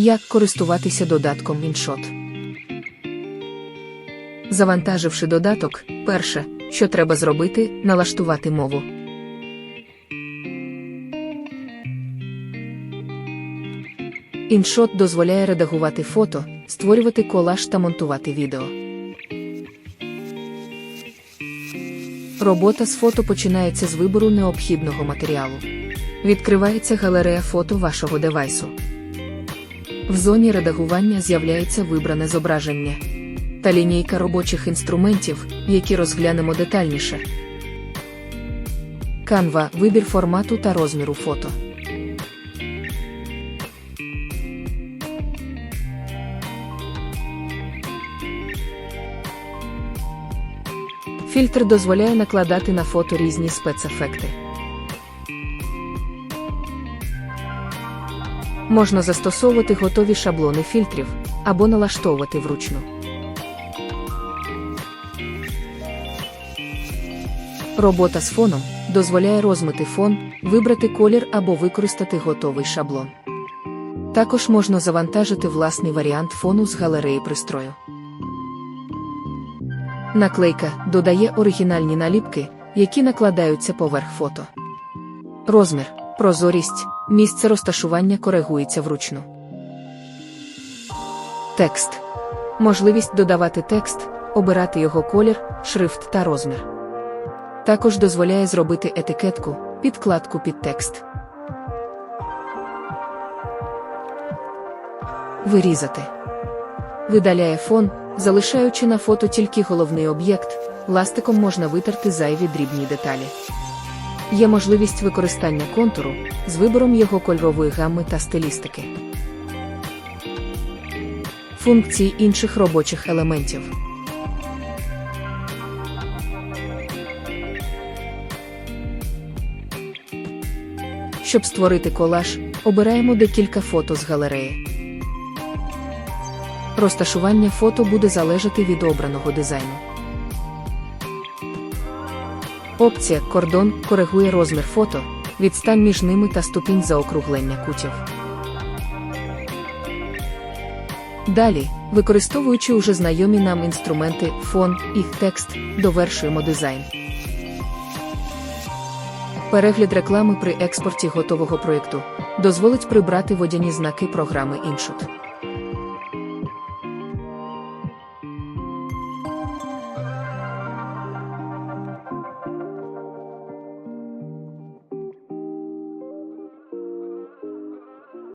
Як користуватися додатком InShot? Завантаживши додаток, перше, що треба зробити, налаштувати мову. InShot дозволяє редагувати фото, створювати колаж та монтувати відео. Робота з фото починається з вибору необхідного матеріалу. Відкривається галерея фото вашого девайсу. В зоні редагування з'являється вибране зображення та лінійка робочих інструментів, які розглянемо детальніше. Canva – вибір формату та розміру фото. Фільтр дозволяє накладати на фото різні спецефекти. Можна застосовувати готові шаблони фільтрів або налаштовувати вручну. Робота з фоном дозволяє розмити фон, вибрати колір або використати готовий шаблон. Також можна завантажити власний варіант фону з галереї пристрою. Наклейка додає оригінальні наліпки, які накладаються поверх фото. Розмір, прозорість, місце розташування коригується вручну. Текст. Можливість додавати текст, обирати його колір, шрифт та розмір. Також дозволяє зробити етикетку, підкладку під текст. Вирізати. Видаляє фон, залишаючи на фото тільки головний об'єкт, ластиком можна витерти зайві дрібні деталі. Є можливість використання контуру з вибором його кольорової гамми та стилістики. Функції інших робочих елементів. Щоб створити колаж, обираємо декілька фото з галереї. Розташування фото буде залежати від обраного дизайну. Опція Кордон коригує розмір фото, відстань між ними та ступінь заокруглення кутів. Далі, використовуючи уже знайомі нам інструменти фон і текст, довершуємо дизайн. Перегляд реклами при експорті готового проєкту дозволить прибрати водяні знаки програми InShot.